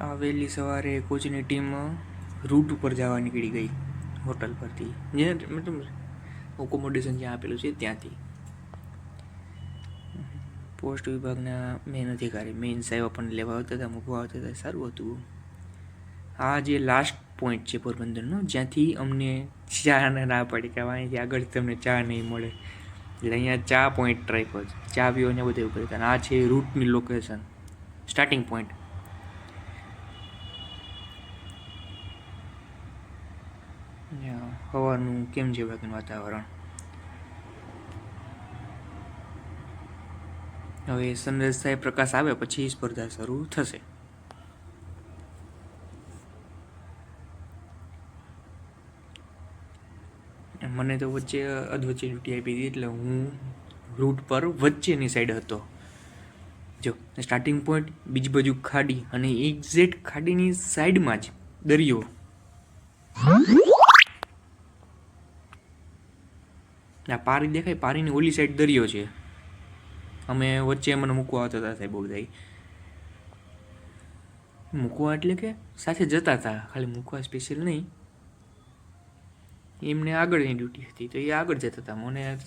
આ વહેલી સવારે કોચની ટીમ રૂટ ઉપર જવા નીકળી ગઈ હોટલ પરથી. જે મતલબ એકોમોડેશન જ્યાં આપેલું છે ત્યાંથી. પોસ્ટ વિભાગના મેન અધિકારી મેઇન સાહેબ આપણને લેવા આવતા હતા, મૂકવા આવતા હતા, સારું હતું. આ જે લાસ્ટ પોઈન્ટ છે પોરબંદરનો, જ્યાંથી અમને ચા ના પડી કે અહીંથી આગળ તમને ચા નહીં મળે. એટલે અહીંયા ચા પોઈન્ટ રાખ્યો જ ચા પીઓને બધું અને આ છે રૂટની લોકેશન સ્ટાર્ટિંગ પોઈન્ટ સવારનું કેમ છે બાકીનું વાતાવરણ? હવે સનરાઈઝ થાય પ્રકાશ આવે પછી સ્પર્ધા શરૂ થશે. મને તો વચ્ચે અધવચ્ચે ડ્યુટી આપી હતી એટલે હું રૂટ પર વચ્ચેની સાઈડ હતો. જો સ્ટાર્ટિંગ પોઈન્ટ બીજી બાજુ ખાડી અને એક્ઝેક્ટ ખાડીની સાઈડમાં જ દરિયો. આ પારી દેખાય, પારીની ઓલી સાઈડ દરિયો છે. અમે વચ્ચે મને મૂકવા આવતા હતા સાહેબ બધા મૂકવા એટલે કે સાથે જતા હતા, ખાલી મૂકવા સ્પેશિયલ નહીં. એમને આગળની ડ્યુટી હતી, તો એ આગળ જતા હતા. મને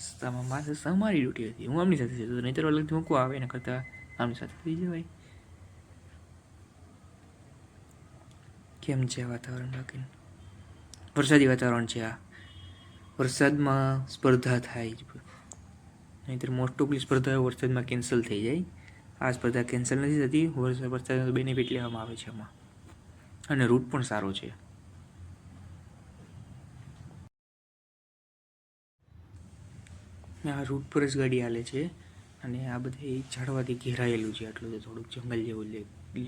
માસે અમારી ડ્યુટી હતી. હું આમની સાથે જતો નહીં તો અલગથી મૂકવા આવે એના કરતાં આમની સાથે થઈ જવાય. કેમ છે વાતાવરણ બાકી? વરસાદી વાતાવરણ છે આ. વરસાદમાં સ્પર્ધા થાય નહીંતર મોસ્ટ ઓફલી સ્પર્ધાઓ વરસાદમાં કેન્સલ થઈ જાય. આ સ્પર્ધા કેન્સલ નથી થતી. વરસાદ વરસાદનો બેનિફિટ લેવામાં આવે છે એમાં અને રૂટ પણ સારો છે. આ રૂટ પર જ ગાડી હાલે છે. અને આ બધે ઝાડવાથી ઘેરાયેલું છે. આટલું તો થોડુંક જંગલ જેવું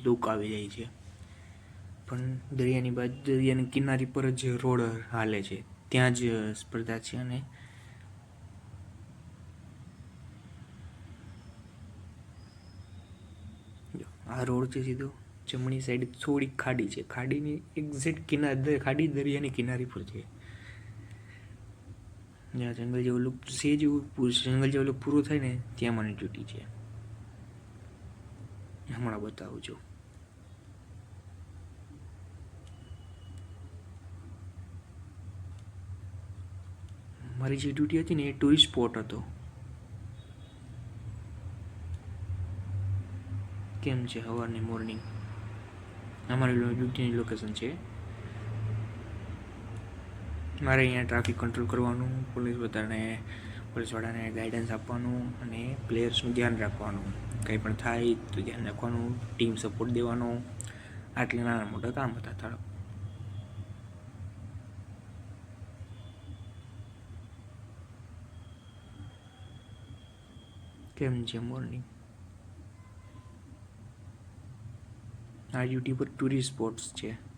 લુક આવી જાય છે. પણ દરિયાની બાજુ, દરિયાની કિનારી પર જ રોડ હાલે છે. ત્યાં જ સ્પર્ધા છે અને આ રોડ છે સીધો, જમણી સાઈડ થોડીક ખાડી છે. ખાડીની એક્ઝેક્ટ કિનાર ખાડી દરિયાની કિનારી પર છે. જ્યાં જંગલ જેવું છે જેવું જંગલ જેવું પૂરું થાય ને, ત્યાં મને ડ્યુટી છે. હમણાં બતાવું છું. મારી જે ડ્યુટી હતી ને એ ટુરિસ્ટ સ્પોટ હતો. કેમ છે સવારની મોર્નિંગ અમારી ડ્યુટીની લોકેશન છે. મારે અહીંયા ટ્રાફિક કંટ્રોલ કરવાનું પોલીસ બધાને પોલીસવાળાને ગાઈડન્સ આપવાનું અને પ્લેયર્સનું ધ્યાન રાખવાનું. કંઈ પણ થાય તો ધ્યાન રાખવાનું ટીમ સપોર્ટ દેવાનો. આટલા નાના મોટા કામ હતા થોડા કેમ છે મોર્નિંગ આ યુટ્યુબ પર ટુરિસ્ટ સ્પોટ્સ છે.